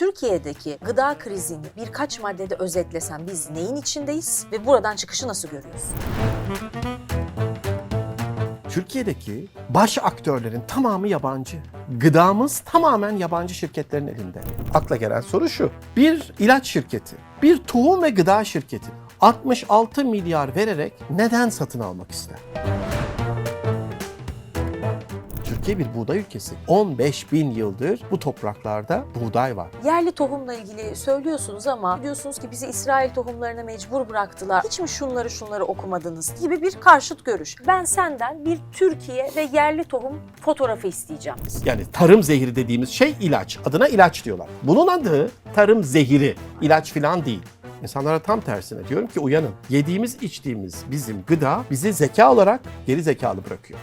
Türkiye'deki gıda krizini birkaç maddede özetlesem biz neyin içindeyiz ve buradan çıkışı nasıl görüyoruz? Türkiye'deki baş aktörlerin tamamı yabancı. Gıdamız tamamen yabancı şirketlerin elinde. Akla gelen soru şu. Bir ilaç şirketi, bir tohum ve gıda şirketi 66 milyar vererek neden satın almak ister? Türkiye bir buğday ülkesi. 15 bin yıldır bu topraklarda buğday var. Yerli tohumla ilgili söylüyorsunuz ama diyorsunuz ki bizi İsrail tohumlarına mecbur bıraktılar. Hiç mi şunları şunları okumadınız gibi bir karşıt görüş. Ben senden bir Türkiye ve yerli tohum fotoğrafı isteyeceğim. Yani tarım zehri dediğimiz şey ilaç. Adına ilaç diyorlar. Bunun adı tarım zehiri. İlaç falan değil. İnsanlara tam tersine diyorum ki uyanın. Yediğimiz, içtiğimiz bizim gıda bizi zeka olarak geri zekalı bırakıyor.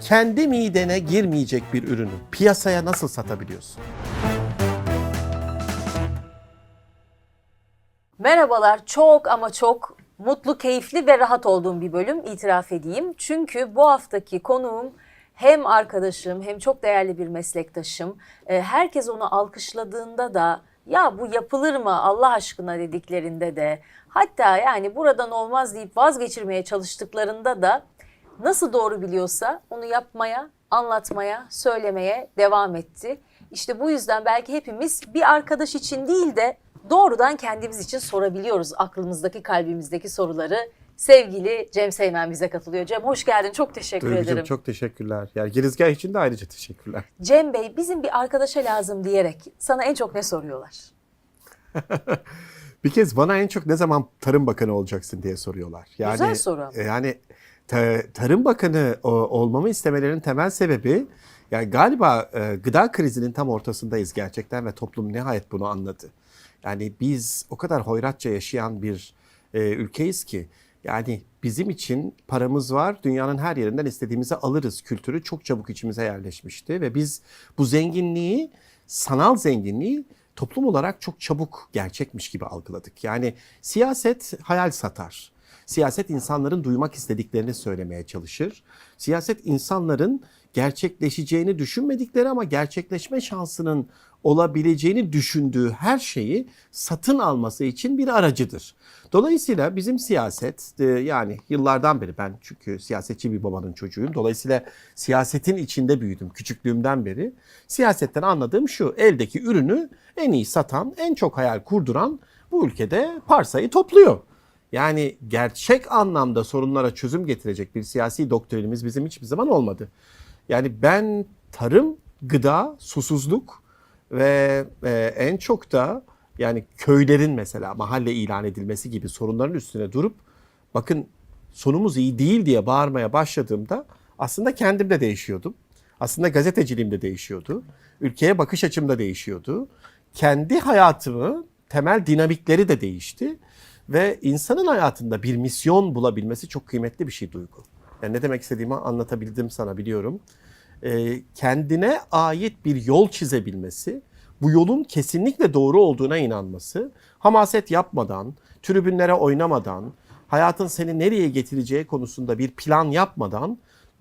Kendi midene girmeyecek bir ürünü piyasaya nasıl satabiliyorsun? Merhabalar. Çok ama çok mutlu, keyifli ve rahat olduğum bir bölüm itiraf edeyim. Çünkü bu haftaki konuğum hem arkadaşım hem çok değerli bir meslektaşım. Ee, Herkes onu alkışladığında da ya bu yapılır mı Allah aşkına dediklerinde de hatta yani buradan olmaz deyip vazgeçirmeye çalıştıklarında da nasıl doğru biliyorsa onu yapmaya, anlatmaya, söylemeye devam etti. İşte bu yüzden belki hepimiz bir arkadaş için değil de doğrudan kendimiz için sorabiliyoruz aklımızdaki, kalbimizdeki soruları. Sevgili Cem Seymen bize katılıyor. Cem hoş geldin. Çok teşekkür Duygucuğum ederim. çok teşekkürler. Yani girizgah için de ayrıca teşekkürler. Cem Bey bizim bir arkadaşa lazım diyerek sana en çok ne soruyorlar? Bir kez bana en çok ne zaman Tarım Bakanı olacaksın diye soruyorlar. Yani, Güzel soru. e, Yani Tarım Bakanı olmamı istemelerinin temel sebebi yani galiba e, gıda krizinin tam ortasındayız gerçekten ve toplum nihayet bunu anladı. Yani biz o kadar hoyratça yaşayan bir e, ülkeyiz ki yani bizim için paramız var. Dünyanın her yerinden istediğimizi alırız kültürü çok çabuk içimize yerleşmişti ve biz bu zenginliği, sanal zenginliği toplum olarak çok çabuk gerçekmiş gibi algıladık. Yani siyaset hayal satar. Siyaset insanların duymak istediklerini söylemeye çalışır. Siyaset insanların gerçekleşeceğini düşünmedikleri ama gerçekleşme şansının olabileceğini düşündüğü her şeyi satın alması için bir aracıdır. Dolayısıyla bizim siyaset e, yani yıllardan beri ben çünkü siyasetçi bir babanın çocuğuyum. Dolayısıyla siyasetin içinde büyüdüm küçüklüğümden beri. Siyasetten anladığım şu eldeki ürünü en iyi satan, en çok hayal kurduran bu ülkede parsayı topluyor. Yani gerçek anlamda sorunlara çözüm getirecek bir siyasi doktrinimiz bizim hiçbir zaman olmadı. Yani ben tarım, gıda, susuzluk ve e, en çok da yani köylerin mesela mahalle ilan edilmesi gibi sorunların üstüne durup bakın sonumuz iyi değil diye bağırmaya başladığımda aslında kendim de değişiyordum. Aslında gazeteciliğim de değişiyordu. Ülkeye bakış açım da değişiyordu. Kendi hayatımı temel dinamikleri de değişti. Ve insanın hayatında bir misyon bulabilmesi çok kıymetli bir şey Duygu. Yani ne demek istediğimi anlatabildim sana biliyorum. Ee, kendine ait bir yol çizebilmesi, bu yolun kesinlikle doğru olduğuna inanması, hamaset yapmadan, tribünlere oynamadan, hayatın seni nereye getireceği konusunda bir plan yapmadan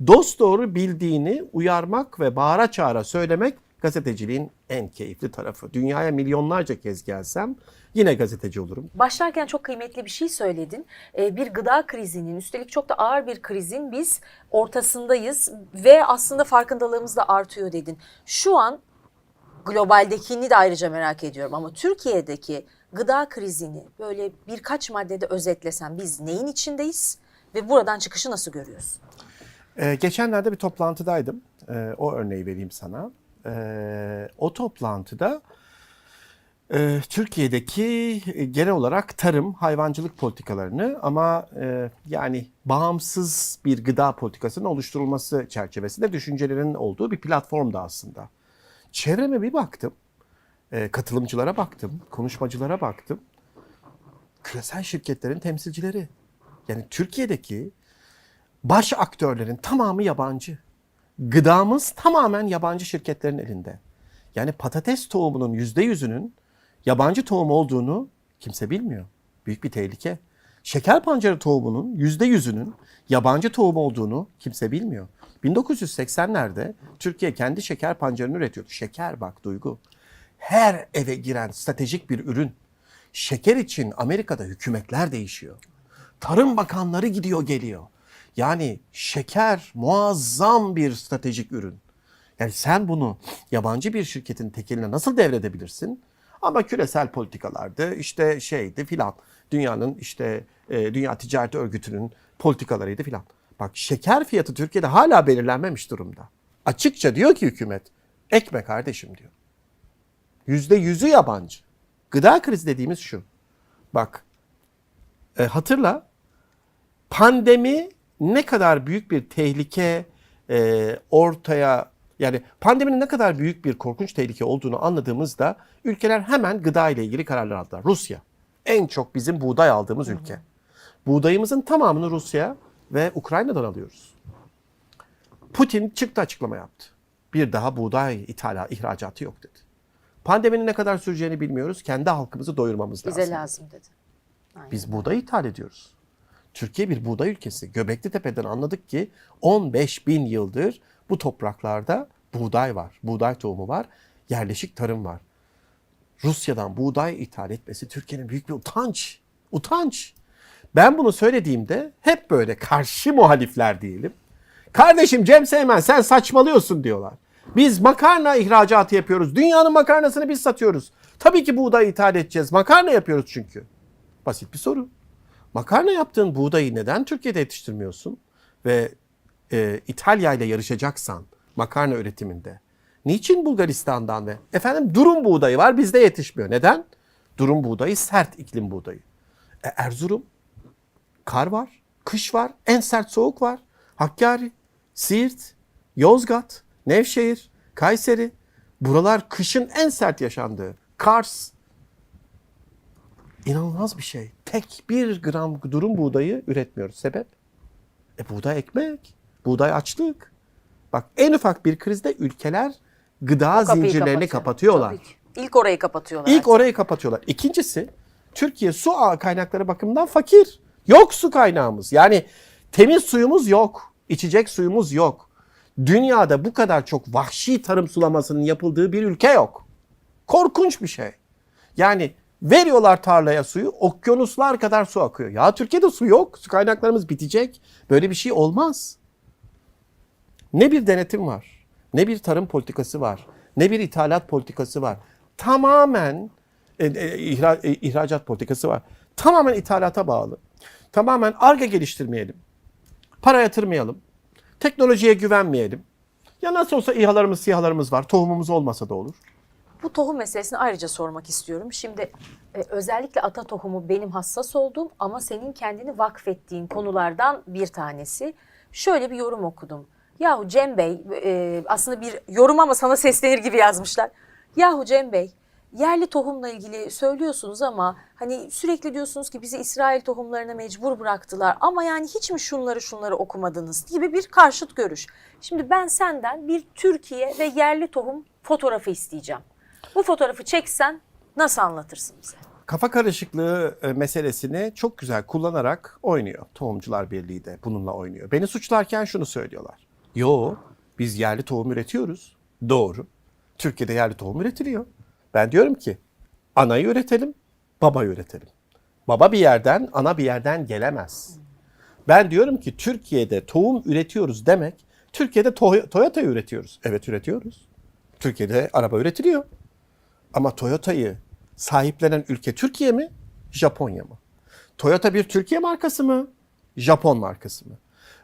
dost doğru bildiğini uyarmak ve bağıra çağıra söylemek gazeteciliğin en keyifli tarafı. Dünyaya milyonlarca kez gelsem yine gazeteci olurum. Başlarken çok kıymetli bir şey söyledin. Ee, bir gıda krizinin, üstelik çok da ağır bir krizin biz ortasındayız ve aslında farkındalığımız da artıyor dedin. Şu an globaldekini de ayrıca merak ediyorum ama Türkiye'deki gıda krizini böyle birkaç maddede özetlesem biz neyin içindeyiz ve buradan çıkışı nasıl görüyorsun? Ee, geçenlerde bir toplantıdaydım. Ee, o örneği vereyim sana. Ee, o toplantıda e, Türkiye'deki e, genel olarak tarım, hayvancılık politikalarını ama e, yani bağımsız bir gıda politikasının oluşturulması çerçevesinde düşüncelerin olduğu bir platformda aslında. Çevreme bir baktım, e, katılımcılara baktım, konuşmacılara baktım. Küresel şirketlerin temsilcileri. Yani Türkiye'deki baş aktörlerin tamamı yabancı. Gıdamız tamamen yabancı şirketlerin elinde. Yani patates tohumunun yüzde yüzünün yabancı tohum olduğunu kimse bilmiyor. Büyük bir tehlike. Şeker pancarı tohumunun yüzde yüzünün yabancı tohum olduğunu kimse bilmiyor. 1980'lerde Türkiye kendi şeker pancarını üretiyordu. Şeker bak duygu. her eve giren stratejik bir ürün. Şeker için Amerika'da hükümetler değişiyor. Tarım bakanları gidiyor geliyor. Yani şeker muazzam bir stratejik ürün. Yani sen bunu yabancı bir şirketin tekeline nasıl devredebilirsin? Ama küresel politikalardı işte şeydi filan. Dünyanın işte e, Dünya Ticaret Örgütü'nün politikalarıydı filan. Bak şeker fiyatı Türkiye'de hala belirlenmemiş durumda. Açıkça diyor ki hükümet ekme kardeşim diyor. Yüzde yüzü yabancı. Gıda krizi dediğimiz şu. Bak e, hatırla pandemi ne kadar büyük bir tehlike e, ortaya yani pandeminin ne kadar büyük bir korkunç tehlike olduğunu anladığımızda ülkeler hemen gıda ile ilgili kararlar aldılar. Rusya en çok bizim buğday aldığımız ülke. Buğdayımızın tamamını Rusya ve Ukrayna'dan alıyoruz. Putin çıktı açıklama yaptı. Bir daha buğday ithala, ihracatı yok dedi. Pandeminin ne kadar süreceğini bilmiyoruz. Kendi halkımızı doyurmamız lazım. Bize lazım dedi. Aynen. Biz buğday ithal ediyoruz. Türkiye bir buğday ülkesi. Göbekli Tepe'den anladık ki 15 bin yıldır bu topraklarda buğday var. Buğday tohumu var. Yerleşik tarım var. Rusya'dan buğday ithal etmesi Türkiye'nin büyük bir utanç. Utanç. Ben bunu söylediğimde hep böyle karşı muhalifler diyelim. Kardeşim Cem Seymen sen saçmalıyorsun diyorlar. Biz makarna ihracatı yapıyoruz. Dünyanın makarnasını biz satıyoruz. Tabii ki buğday ithal edeceğiz. Makarna yapıyoruz çünkü. Basit bir soru. Makarna yaptığın buğdayı neden Türkiye'de yetiştirmiyorsun? Ve e, İtalya ile yarışacaksan makarna üretiminde niçin Bulgaristan'dan ve efendim durum buğdayı var bizde yetişmiyor. Neden? Durum buğdayı sert iklim buğdayı. E, Erzurum kar var, kış var, en sert soğuk var. Hakkari, Siirt, Yozgat, Nevşehir, Kayseri. Buralar kışın en sert yaşandığı. Kars, İnanılmaz bir şey. Tek bir gram durum buğdayı üretmiyoruz. Sebep? E buğday ekmek, buğday açlık. Bak en ufak bir krizde ülkeler gıda zincirlerini kapatıyor. kapatıyorlar. İlk orayı kapatıyorlar. İlk orayı kapatıyorlar. İkincisi Türkiye su kaynakları bakımından fakir. Yok su kaynağımız. Yani temiz suyumuz yok. İçecek suyumuz yok. Dünyada bu kadar çok vahşi tarım sulamasının yapıldığı bir ülke yok. Korkunç bir şey. Yani veriyorlar tarlaya suyu, okyanuslar kadar su akıyor. Ya Türkiye'de su yok, su kaynaklarımız bitecek. Böyle bir şey olmaz. Ne bir denetim var, ne bir tarım politikası var, ne bir ithalat politikası var. Tamamen e, e, ihra- e, ihracat politikası var. Tamamen ithalata bağlı. Tamamen arge geliştirmeyelim. Para yatırmayalım. Teknolojiye güvenmeyelim. Ya nasıl olsa İHA'larımız, SİHA'larımız var. Tohumumuz olmasa da olur. Bu tohum meselesini ayrıca sormak istiyorum. Şimdi e, özellikle ata tohumu benim hassas olduğum ama senin kendini vakfettiğin konulardan bir tanesi. Şöyle bir yorum okudum. Yahu Cem Bey e, aslında bir yorum ama sana seslenir gibi yazmışlar. Yahu Cem Bey yerli tohumla ilgili söylüyorsunuz ama hani sürekli diyorsunuz ki bizi İsrail tohumlarına mecbur bıraktılar ama yani hiç mi şunları şunları okumadınız gibi bir karşıt görüş. Şimdi ben senden bir Türkiye ve yerli tohum fotoğrafı isteyeceğim. Bu fotoğrafı çeksen nasıl anlatırsın bize? Kafa karışıklığı e, meselesini çok güzel kullanarak oynuyor. Tohumcular Birliği de bununla oynuyor. Beni suçlarken şunu söylüyorlar. Yo biz yerli tohum üretiyoruz. Doğru. Türkiye'de yerli tohum üretiliyor. Ben diyorum ki anayı üretelim, babayı üretelim. Baba bir yerden, ana bir yerden gelemez. Ben diyorum ki Türkiye'de tohum üretiyoruz demek, Türkiye'de Toy- Toyota üretiyoruz. Evet üretiyoruz. Türkiye'de araba üretiliyor. Ama Toyota'yı sahiplenen ülke Türkiye mi, Japonya mı? Toyota bir Türkiye markası mı, Japon markası mı?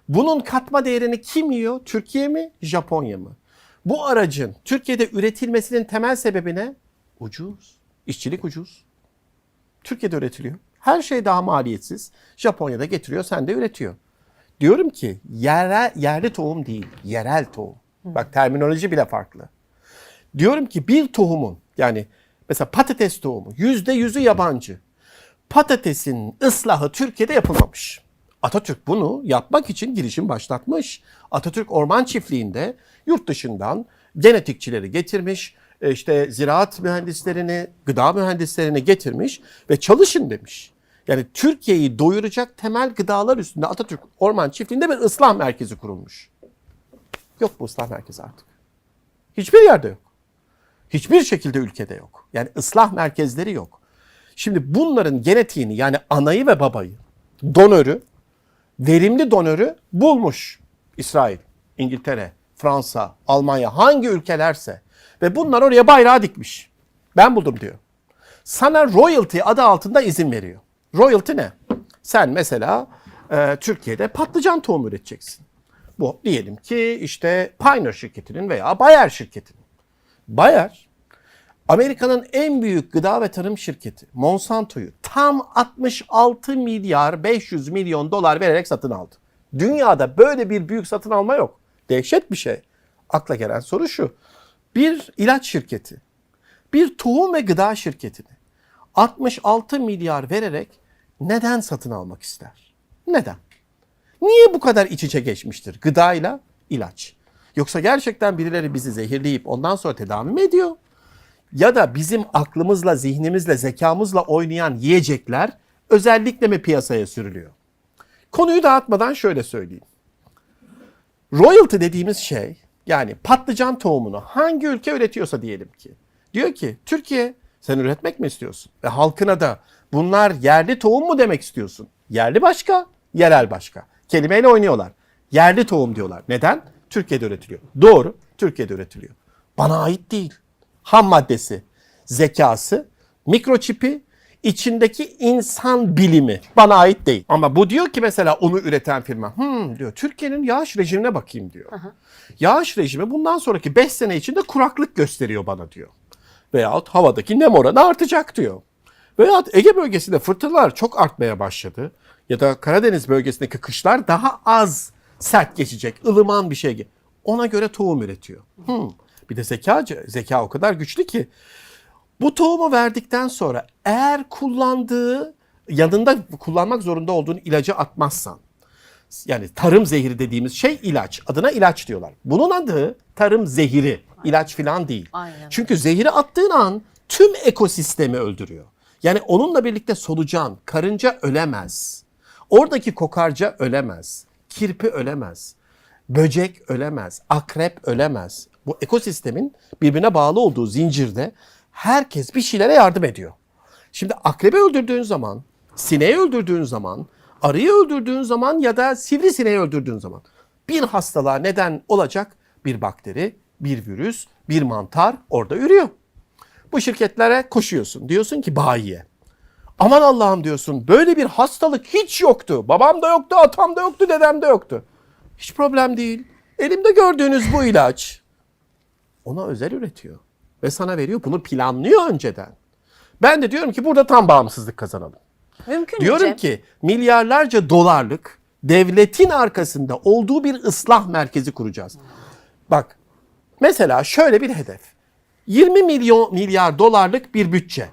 Bunun katma değerini kim yiyor? Türkiye mi, Japonya mı? Bu aracın Türkiye'de üretilmesinin temel sebebi ne? Ucuz. İşçilik ucuz. Türkiye'de üretiliyor. Her şey daha maliyetsiz. Japonya'da getiriyor, sen de üretiyor. Diyorum ki yerel, yerli tohum değil, yerel tohum. Bak terminoloji bile farklı. Diyorum ki bir tohumun yani mesela patates tohumu yüzde yüzü yabancı. Patatesin ıslahı Türkiye'de yapılmamış. Atatürk bunu yapmak için girişim başlatmış. Atatürk orman çiftliğinde yurt dışından genetikçileri getirmiş. e, işte ziraat mühendislerini, gıda mühendislerini getirmiş ve çalışın demiş. Yani Türkiye'yi doyuracak temel gıdalar üstünde Atatürk Orman Çiftliği'nde bir ıslah merkezi kurulmuş. Yok bu ıslah merkezi artık. Hiçbir yerde yok. Hiçbir şekilde ülkede yok. Yani ıslah merkezleri yok. Şimdi bunların genetiğini yani anayı ve babayı, donörü, verimli donörü bulmuş İsrail, İngiltere, Fransa, Almanya hangi ülkelerse ve bunlar oraya bayrağı dikmiş. Ben buldum diyor. Sana royalty adı altında izin veriyor. Royalty ne? Sen mesela e, Türkiye'de patlıcan tohumu üreteceksin. Bu diyelim ki işte Pioneer şirketinin veya Bayer şirketinin. Bayer Amerika'nın en büyük gıda ve tarım şirketi Monsanto'yu tam 66 milyar 500 milyon dolar vererek satın aldı. Dünyada böyle bir büyük satın alma yok. Dehşet bir şey. Akla gelen soru şu. Bir ilaç şirketi, bir tohum ve gıda şirketini 66 milyar vererek neden satın almak ister? Neden? Niye bu kadar iç içe geçmiştir gıdayla ilaç? Yoksa gerçekten birileri bizi zehirleyip ondan sonra tedavi mi ediyor? Ya da bizim aklımızla, zihnimizle, zekamızla oynayan yiyecekler özellikle mi piyasaya sürülüyor? Konuyu dağıtmadan şöyle söyleyeyim. Royalty dediğimiz şey yani patlıcan tohumunu hangi ülke üretiyorsa diyelim ki. Diyor ki Türkiye sen üretmek mi istiyorsun? Ve halkına da bunlar yerli tohum mu demek istiyorsun? Yerli başka, yerel başka. Kelimeyle oynuyorlar. Yerli tohum diyorlar. Neden? Türkiye'de üretiliyor. Doğru, Türkiye'de üretiliyor. Bana ait değil. Ham maddesi, zekası, mikroçipi, içindeki insan bilimi bana ait değil. Ama bu diyor ki mesela onu üreten firma, hmm diyor Türkiye'nin yağış rejimine bakayım diyor. Yağış rejimi bundan sonraki 5 sene içinde kuraklık gösteriyor bana diyor. Veyahut havadaki nem oranı artacak diyor. Veyahut Ege bölgesinde fırtınalar çok artmaya başladı. Ya da Karadeniz bölgesindeki kışlar daha az sert geçecek, ılıman bir şey. Ona göre tohum üretiyor. Hmm. Bir de zekacı, zeka o kadar güçlü ki bu tohumu verdikten sonra eğer kullandığı yanında kullanmak zorunda olduğun ilacı atmazsan yani tarım zehri dediğimiz şey ilaç. Adına ilaç diyorlar. Bunun adı tarım zehiri. ilaç falan değil. Aynen. Çünkü zehri attığın an tüm ekosistemi öldürüyor. Yani onunla birlikte solucan, karınca ölemez. Oradaki kokarca ölemez. Kirpi ölemez. Böcek ölemez. Akrep ölemez. Bu ekosistemin birbirine bağlı olduğu zincirde herkes bir şeylere yardım ediyor. Şimdi akrebi öldürdüğün zaman, sineği öldürdüğün zaman, arıyı öldürdüğün zaman ya da sivrisineği öldürdüğün zaman bir hastalığa neden olacak bir bakteri, bir virüs, bir mantar orada ürüyor. Bu şirketlere koşuyorsun. Diyorsun ki bayiye. Aman Allah'ım diyorsun böyle bir hastalık hiç yoktu. Babam da yoktu, atam da yoktu, dedem de yoktu. Hiç problem değil. Elimde gördüğünüz bu ilaç. Ona özel üretiyor. Ve sana veriyor. Bunu planlıyor önceden. Ben de diyorum ki burada tam bağımsızlık kazanalım. Mümkün Diyorum ki milyarlarca dolarlık devletin arkasında olduğu bir ıslah merkezi kuracağız. Bak mesela şöyle bir hedef. 20 milyon milyar dolarlık bir bütçe.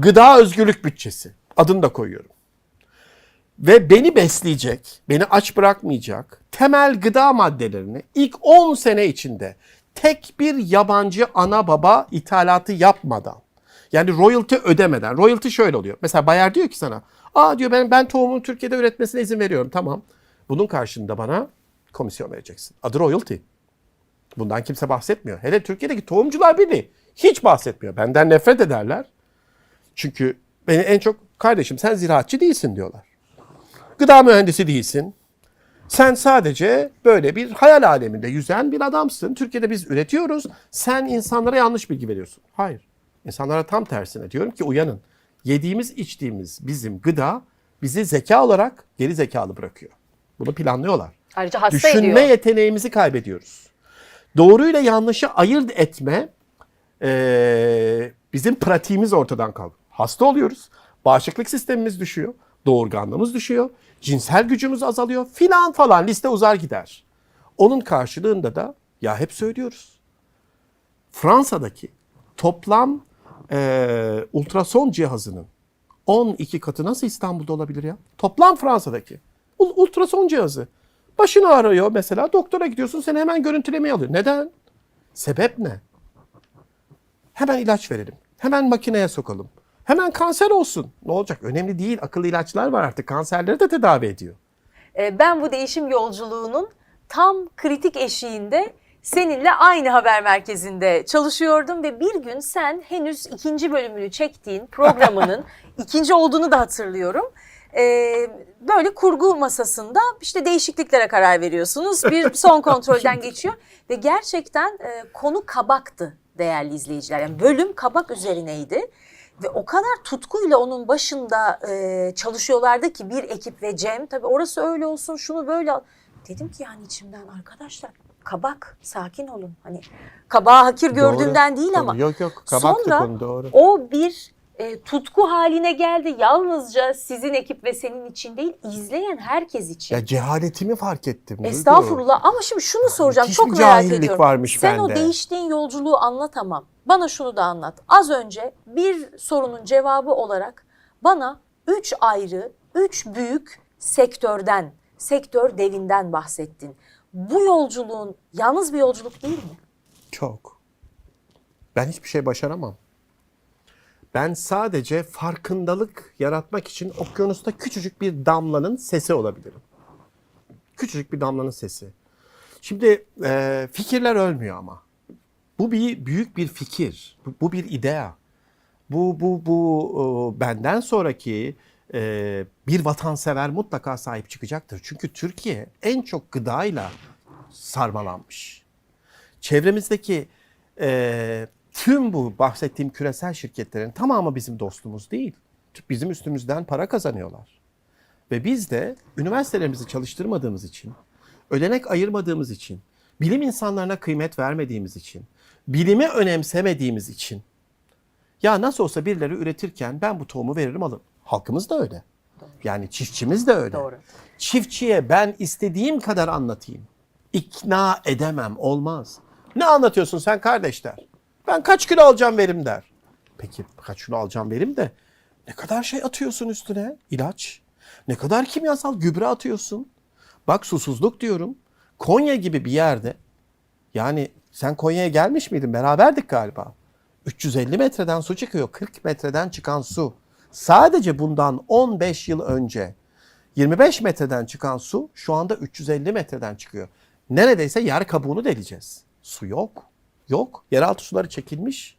Gıda özgürlük bütçesi. Adını da koyuyorum. Ve beni besleyecek, beni aç bırakmayacak temel gıda maddelerini ilk 10 sene içinde tek bir yabancı ana baba ithalatı yapmadan yani royalty ödemeden. Royalty şöyle oluyor. Mesela Bayer diyor ki sana, "Aa diyor ben ben tohumun Türkiye'de üretmesine izin veriyorum." Tamam. Bunun karşılığında bana komisyon vereceksin. Adı royalty. Bundan kimse bahsetmiyor. Hele Türkiye'deki tohumcular birliği hiç bahsetmiyor. Benden nefret ederler. Çünkü beni en çok kardeşim sen ziraatçı değilsin diyorlar. Gıda mühendisi değilsin. Sen sadece böyle bir hayal aleminde yüzen bir adamsın. Türkiye'de biz üretiyoruz. Sen insanlara yanlış bilgi veriyorsun. Hayır. İnsanlara tam tersine diyorum ki uyanın. Yediğimiz, içtiğimiz bizim gıda bizi zeka olarak geri zekalı bırakıyor. Bunu planlıyorlar. Ayrıca hasta Düşünme ediyor. yeteneğimizi kaybediyoruz. Doğruyla yanlışı ayırt etme eee, bizim pratiğimiz ortadan kalkıyor. Hasta oluyoruz. Bağışıklık sistemimiz düşüyor. Doğurganlığımız düşüyor. Cinsel gücümüz azalıyor. Filan falan liste uzar gider. Onun karşılığında da ya hep söylüyoruz. Fransa'daki toplam eee, ultrason cihazının 12 katı nasıl İstanbul'da olabilir ya? Toplam Fransa'daki. Ul- ultrason cihazı. Başını ağrıyor mesela doktora gidiyorsun seni hemen görüntülemeye alıyor. Neden? Sebep ne? Hemen ilaç verelim. Hemen makineye sokalım. Hemen kanser olsun. Ne olacak? Önemli değil. Akıllı ilaçlar var artık. Kanserleri de tedavi ediyor. Ee, Ben bu değişim yolculuğunun tam kritik eşiğinde seninle aynı haber merkezinde çalışıyordum ve bir gün sen henüz ikinci bölümünü çektiğin programının ikinci olduğunu da hatırlıyorum. Ee, böyle kurgu masasında işte değişikliklere karar veriyorsunuz. Bir son kontrolden geçiyor ve gerçekten e, konu kabaktı değerli izleyiciler. Yani bölüm kabak üzerineydi. Ve o kadar tutkuyla onun başında e, çalışıyorlardı ki bir ekip ve Cem tabii orası öyle olsun şunu böyle dedim ki yani içimden arkadaşlar kabak sakin olun. Hani kabağı hakir gördüğümden değil ama Yok yok kabaktı sonra doğru. o bir e, tutku haline geldi yalnızca sizin ekip ve senin için değil izleyen herkes için. Ya cehaletimi fark ettim. Estağfurullah ama şimdi şunu soracağım müthiş çok bir merak cahillik ediyorum. varmış Sen o bende. değiştiğin yolculuğu anlatamam. Bana şunu da anlat. Az önce bir sorunun cevabı olarak bana üç ayrı, üç büyük sektörden, sektör devinden bahsettin. Bu yolculuğun yalnız bir yolculuk değil mi? Çok. Ben hiçbir şey başaramam. Ben sadece farkındalık yaratmak için okyanusta küçücük bir damlanın sesi olabilirim. Küçücük bir damlanın sesi. Şimdi e, fikirler ölmüyor ama. Bu bir büyük bir fikir. Bu, bu bir idea. Bu bu bu e, benden sonraki e, bir vatansever mutlaka sahip çıkacaktır. Çünkü Türkiye en çok gıdayla sarmalanmış çevremizdeki e, tüm bu bahsettiğim küresel şirketlerin tamamı bizim dostumuz değil. Bizim üstümüzden para kazanıyorlar. Ve biz de üniversitelerimizi çalıştırmadığımız için, ödenek ayırmadığımız için, bilim insanlarına kıymet vermediğimiz için, bilimi önemsemediğimiz için ya nasıl olsa birileri üretirken ben bu tohumu veririm alırım. Halkımız da öyle. Yani çiftçimiz de öyle. Doğru. Çiftçiye ben istediğim kadar anlatayım. İkna edemem olmaz. Ne anlatıyorsun sen kardeş der. Ben kaç kilo alacağım verim der. Peki kaç kilo alacağım verim de ne kadar şey atıyorsun üstüne? İlaç. Ne kadar kimyasal gübre atıyorsun? Bak susuzluk diyorum. Konya gibi bir yerde yani sen Konya'ya gelmiş miydin? Beraberdik galiba. 350 metreden su çıkıyor. 40 metreden çıkan su. Sadece bundan 15 yıl önce 25 metreden çıkan su şu anda 350 metreden çıkıyor. Neredeyse yer kabuğunu deleceğiz. Su yok. Yok. Yeraltı suları çekilmiş.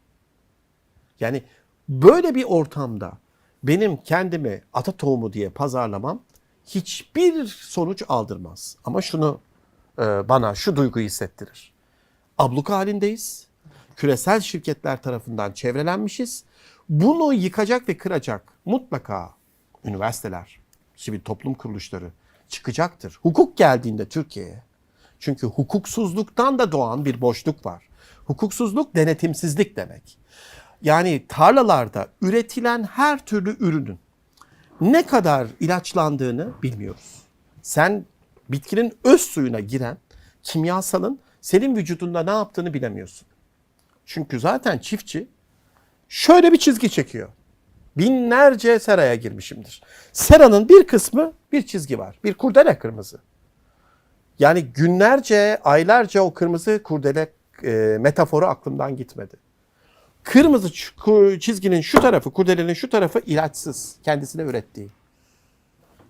Yani böyle bir ortamda benim kendimi ata tohumu diye pazarlamam hiçbir sonuç aldırmaz. Ama şunu e, bana şu duyguyu hissettirir. Abluk halindeyiz. Küresel şirketler tarafından çevrelenmişiz. Bunu yıkacak ve kıracak mutlaka üniversiteler, sivil toplum kuruluşları çıkacaktır. Hukuk geldiğinde Türkiye'ye. Çünkü hukuksuzluktan da doğan bir boşluk var. Hukuksuzluk denetimsizlik demek. Yani tarlalarda üretilen her türlü ürünün ne kadar ilaçlandığını bilmiyoruz. Sen bitkinin öz suyuna giren kimyasalın senin vücudunda ne yaptığını bilemiyorsun. Çünkü zaten çiftçi şöyle bir çizgi çekiyor. Binlerce seraya girmişimdir. Seranın bir kısmı bir çizgi var. Bir kurdele kırmızı. Yani günlerce, aylarca o kırmızı kurdele e, metaforu aklımdan gitmedi. Kırmızı çizginin şu tarafı, kurdelenin şu tarafı ilaçsız. Kendisine ürettiği.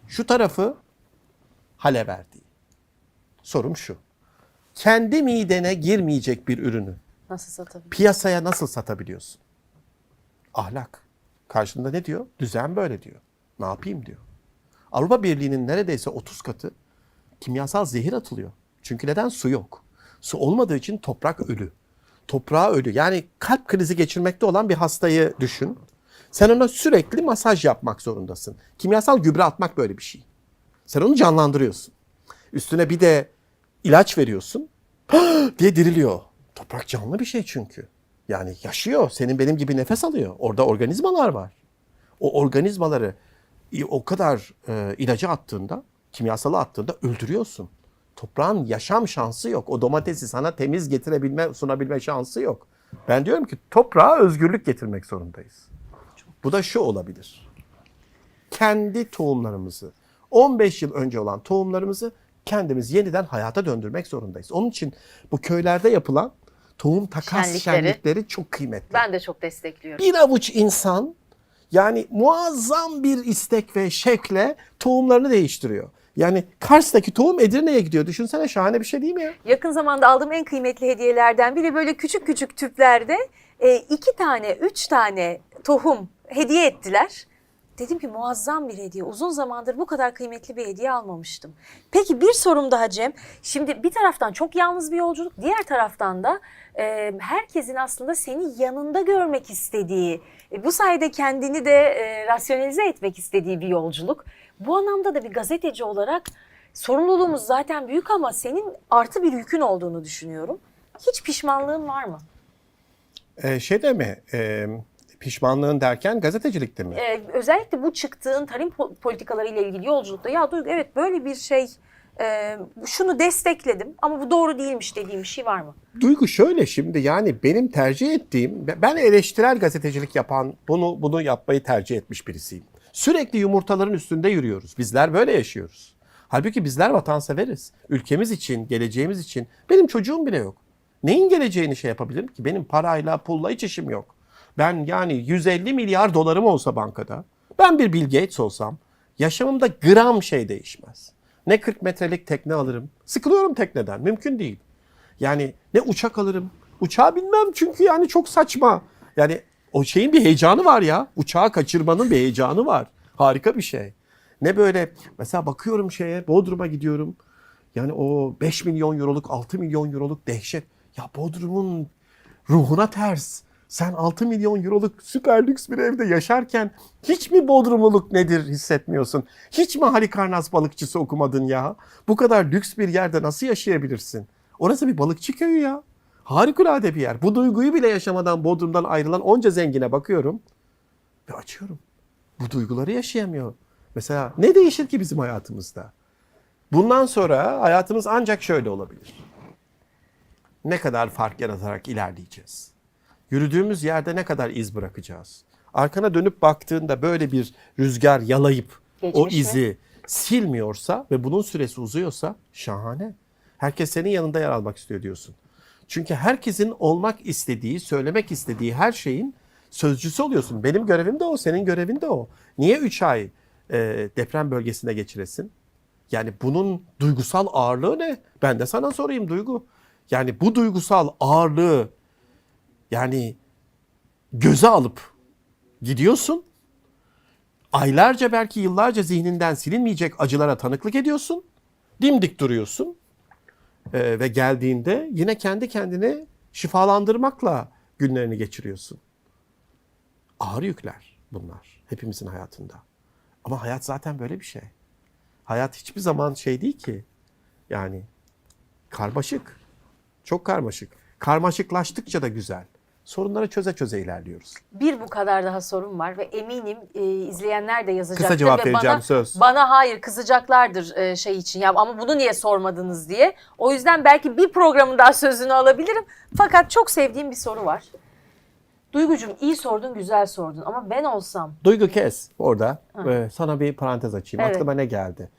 Şu tarafı hale verdiği. Sorum şu. Kendi midene girmeyecek bir ürünü Nasıl piyasaya nasıl satabiliyorsun? Ahlak. Karşında ne diyor? Düzen böyle diyor. Ne yapayım diyor. Avrupa Birliği'nin neredeyse 30 katı kimyasal zehir atılıyor. Çünkü neden? Su yok. Su olmadığı için toprak ölü. Toprağa ölü. Yani kalp krizi geçirmekte olan bir hastayı düşün. Sen ona sürekli masaj yapmak zorundasın. Kimyasal gübre atmak böyle bir şey. Sen onu canlandırıyorsun. Üstüne bir de ilaç veriyorsun. diye diriliyor. Toprak canlı bir şey çünkü. Yani yaşıyor. Senin benim gibi nefes alıyor. Orada organizmalar var. O organizmaları o kadar e, ilacı attığında, kimyasalı attığında öldürüyorsun. Toprağın yaşam şansı yok. O domatesi sana temiz getirebilme, sunabilme şansı yok. Ben diyorum ki toprağa özgürlük getirmek zorundayız. Bu da şu olabilir. Kendi tohumlarımızı, 15 yıl önce olan tohumlarımızı kendimiz yeniden hayata döndürmek zorundayız. Onun için bu köylerde yapılan tohum takas Şenlikleri. şenlikleri çok kıymetli. Ben de çok destekliyorum. Bir avuç insan yani muazzam bir istek ve şekle tohumlarını değiştiriyor. Yani Kars'taki tohum Edirne'ye gidiyor. Düşünsene şahane bir şey değil mi ya? Yakın zamanda aldığım en kıymetli hediyelerden biri böyle küçük küçük tüplerde e, iki tane, üç tane tohum hediye ettiler. Dedim ki muazzam bir hediye. Uzun zamandır bu kadar kıymetli bir hediye almamıştım. Peki bir sorum daha Cem. Şimdi bir taraftan çok yalnız bir yolculuk, diğer taraftan da e, herkesin aslında seni yanında görmek istediği, e, bu sayede kendini de e, rasyonelize etmek istediği bir yolculuk. Bu anlamda da bir gazeteci olarak sorumluluğumuz zaten büyük ama senin artı bir yükün olduğunu düşünüyorum. Hiç pişmanlığın var mı? Ee, şey de mi? Ee, pişmanlığın derken gazetecilikte mi? Ee, özellikle bu çıktığın tarım po- politikaları ile ilgili yolculukta ya Duygu evet böyle bir şey e, şunu destekledim ama bu doğru değilmiş dediğim bir şey var mı? Duygu şöyle şimdi yani benim tercih ettiğim ben eleştirel gazetecilik yapan bunu bunu yapmayı tercih etmiş birisiyim. Sürekli yumurtaların üstünde yürüyoruz. Bizler böyle yaşıyoruz. Halbuki bizler vatanseveriz. Ülkemiz için, geleceğimiz için. Benim çocuğum bile yok. Neyin geleceğini şey yapabilirim ki? Benim parayla, pulla hiç işim yok. Ben yani 150 milyar dolarım olsa bankada, ben bir Bill Gates olsam yaşamımda gram şey değişmez. Ne 40 metrelik tekne alırım. Sıkılıyorum tekneden. Mümkün değil. Yani ne uçak alırım. Uçağı bilmem çünkü yani çok saçma. Yani o şeyin bir heyecanı var ya. Uçağı kaçırmanın bir heyecanı var. Harika bir şey. Ne böyle mesela bakıyorum şeye Bodrum'a gidiyorum. Yani o 5 milyon euroluk 6 milyon euroluk dehşet. Ya Bodrum'un ruhuna ters. Sen 6 milyon euroluk süper lüks bir evde yaşarken hiç mi Bodrumluluk nedir hissetmiyorsun? Hiç mi Halikarnas balıkçısı okumadın ya? Bu kadar lüks bir yerde nasıl yaşayabilirsin? Orası bir balıkçı köyü ya. Harikulade bir yer. Bu duyguyu bile yaşamadan Bodrum'dan ayrılan onca zengine bakıyorum ve açıyorum. Bu duyguları yaşayamıyor. Mesela ne değişir ki bizim hayatımızda? Bundan sonra hayatımız ancak şöyle olabilir. Ne kadar fark yaratarak ilerleyeceğiz? Yürüdüğümüz yerde ne kadar iz bırakacağız? Arkana dönüp baktığında böyle bir rüzgar yalayıp o Geçmişe. izi silmiyorsa ve bunun süresi uzuyorsa şahane. Herkes senin yanında yer almak istiyor diyorsun. Çünkü herkesin olmak istediği, söylemek istediği her şeyin sözcüsü oluyorsun. Benim görevim de o, senin görevin de o. Niye 3 ay e, deprem bölgesinde geçiresin? Yani bunun duygusal ağırlığı ne? Ben de sana sorayım Duygu. Yani bu duygusal ağırlığı yani göze alıp gidiyorsun. Aylarca belki yıllarca zihninden silinmeyecek acılara tanıklık ediyorsun. Dimdik duruyorsun. Ee, ve geldiğinde yine kendi kendini şifalandırmakla günlerini geçiriyorsun. Ağır yükler bunlar hepimizin hayatında. Ama hayat zaten böyle bir şey. Hayat hiçbir zaman şey değil ki. Yani karmaşık. Çok karmaşık. Karmaşıklaştıkça da güzel. Sorunları çöze çöze ilerliyoruz. Bir bu kadar daha sorum var ve eminim e, izleyenler de yazacaktır. Kısa cevap ve vereceğim, bana, söz. Bana hayır kızacaklardır e, şey için ya ama bunu niye sormadınız diye. O yüzden belki bir programın daha sözünü alabilirim. Fakat çok sevdiğim bir soru var. Duygucum iyi sordun güzel sordun ama ben olsam Duygu kes orada. Ee, sana bir parantez açayım. Evet. Aklıma ne geldi?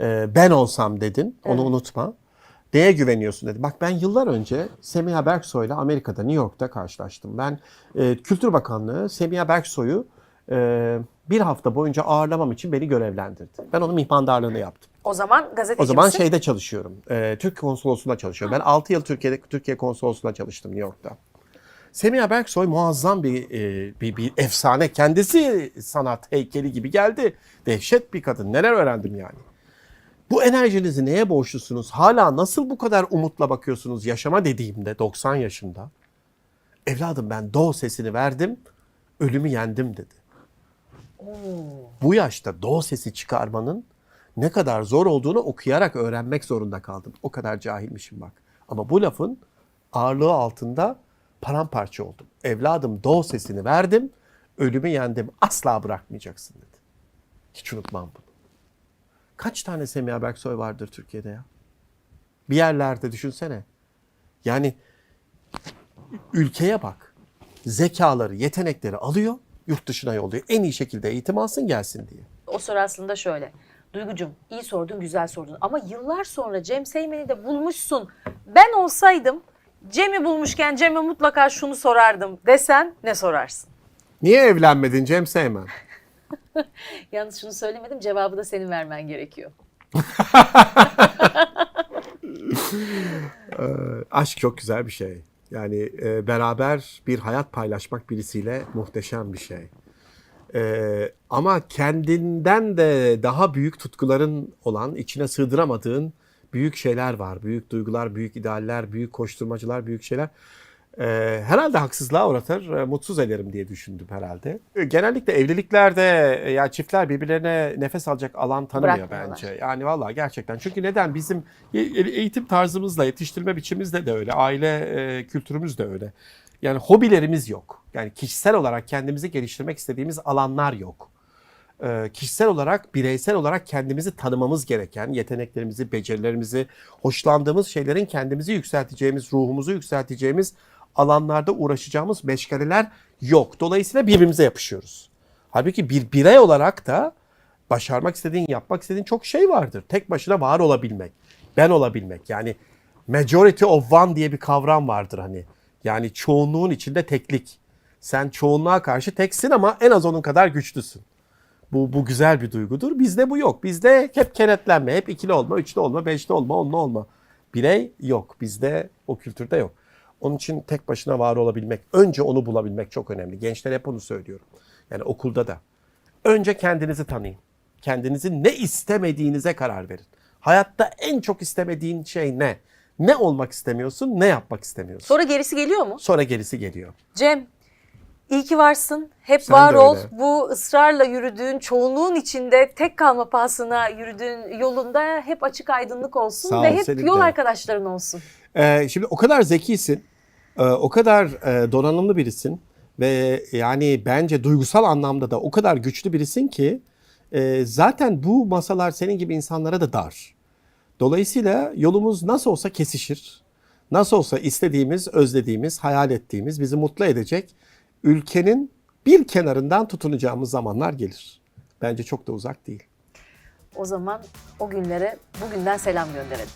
Ee, ben olsam dedin. Onu unutma. Neye güveniyorsun dedi. Bak ben yıllar önce Semiha Berksoy'la Amerika'da New York'ta karşılaştım. Ben e, Kültür Bakanlığı Semiha Berksoy'u e, bir hafta boyunca ağırlamam için beni görevlendirdi. Ben onun mihmandarlığını yaptım. o zaman gazeteci O zaman misin? şeyde çalışıyorum. E, Türk konsolosluğunda çalışıyorum. Ben 6 yıl Türkiye'de Türkiye konsolosluğunda çalıştım New York'ta. Semiha Berksoy muazzam bir, e, bir bir efsane. Kendisi sanat heykeli gibi geldi. Dehşet bir kadın. Neler öğrendim yani. Bu enerjinizi neye borçlusunuz? Hala nasıl bu kadar umutla bakıyorsunuz yaşama dediğimde 90 yaşında? Evladım ben doğu sesini verdim, ölümü yendim dedi. Bu yaşta doğu sesi çıkarmanın ne kadar zor olduğunu okuyarak öğrenmek zorunda kaldım. O kadar cahilmişim bak. Ama bu lafın ağırlığı altında paramparça oldum. Evladım doğu sesini verdim, ölümü yendim. Asla bırakmayacaksın dedi. Hiç unutmam bunu. Kaç tane Semiha Berksoy vardır Türkiye'de ya? Bir yerlerde düşünsene. Yani ülkeye bak. Zekaları, yetenekleri alıyor, yurt dışına yolluyor. En iyi şekilde eğitim alsın gelsin diye. O soru aslında şöyle. Duygucum iyi sordun güzel sordun ama yıllar sonra Cem Seymen'i de bulmuşsun. Ben olsaydım Cem'i bulmuşken Cem'e mutlaka şunu sorardım desen ne sorarsın? Niye evlenmedin Cem Seymen? Yalnız şunu söylemedim cevabı da senin vermen gerekiyor. Ee, aşk çok güzel bir şey. Yani e, beraber bir hayat paylaşmak birisiyle muhteşem bir şey. Ee, ama kendinden de daha büyük tutkuların olan, içine sığdıramadığın büyük şeyler var. Büyük duygular, büyük idealler, büyük koşturmacılar, büyük şeyler. Ee, herhalde haksızlığa uğratır, e, mutsuz ederim diye düşündüm herhalde. E, Genellikle evliliklerde e, ya çiftler birbirlerine nefes alacak alan tanımıyor bence. Yani vallahi gerçekten. Çünkü neden? Bizim e- eğitim tarzımızla, yetiştirme biçimimizde de öyle, aile e, kültürümüz de öyle. Yani hobilerimiz yok. Yani kişisel olarak kendimizi geliştirmek istediğimiz alanlar yok. Ee, kişisel olarak, bireysel olarak kendimizi tanımamız gereken yeteneklerimizi, becerilerimizi, hoşlandığımız şeylerin kendimizi yükselteceğimiz, ruhumuzu yükselteceğimiz alanlarda uğraşacağımız meşgaleler yok. Dolayısıyla birbirimize yapışıyoruz. Halbuki bir birey olarak da başarmak istediğin, yapmak istediğin çok şey vardır. Tek başına var olabilmek, ben olabilmek. Yani majority of one diye bir kavram vardır hani. Yani çoğunluğun içinde teklik. Sen çoğunluğa karşı teksin ama en az onun kadar güçlüsün. Bu, bu güzel bir duygudur. Bizde bu yok. Bizde hep kenetlenme, hep ikili olma, üçlü olma, beşli olma, onlu olma. Birey yok. Bizde o kültürde yok. Onun için tek başına var olabilmek, önce onu bulabilmek çok önemli. Gençlere hep onu söylüyorum. Yani okulda da. Önce kendinizi tanıyın. Kendinizi ne istemediğinize karar verin. Hayatta en çok istemediğin şey ne? Ne olmak istemiyorsun, ne yapmak istemiyorsun? Sonra gerisi geliyor mu? Sonra gerisi geliyor. Cem, iyi ki varsın. Hep Sen var ol. Bu ısrarla yürüdüğün, çoğunluğun içinde tek kalma pahasına yürüdüğün yolunda hep açık aydınlık olsun Sağ ve ol, hep yol de. arkadaşların olsun. Ee, şimdi o kadar zekisin, o kadar e, donanımlı birisin ve yani bence duygusal anlamda da o kadar güçlü birisin ki e, zaten bu masalar senin gibi insanlara da dar. Dolayısıyla yolumuz nasıl olsa kesişir. Nasıl olsa istediğimiz, özlediğimiz, hayal ettiğimiz, bizi mutlu edecek ülkenin bir kenarından tutunacağımız zamanlar gelir. Bence çok da uzak değil. O zaman o günlere bugünden selam gönderelim.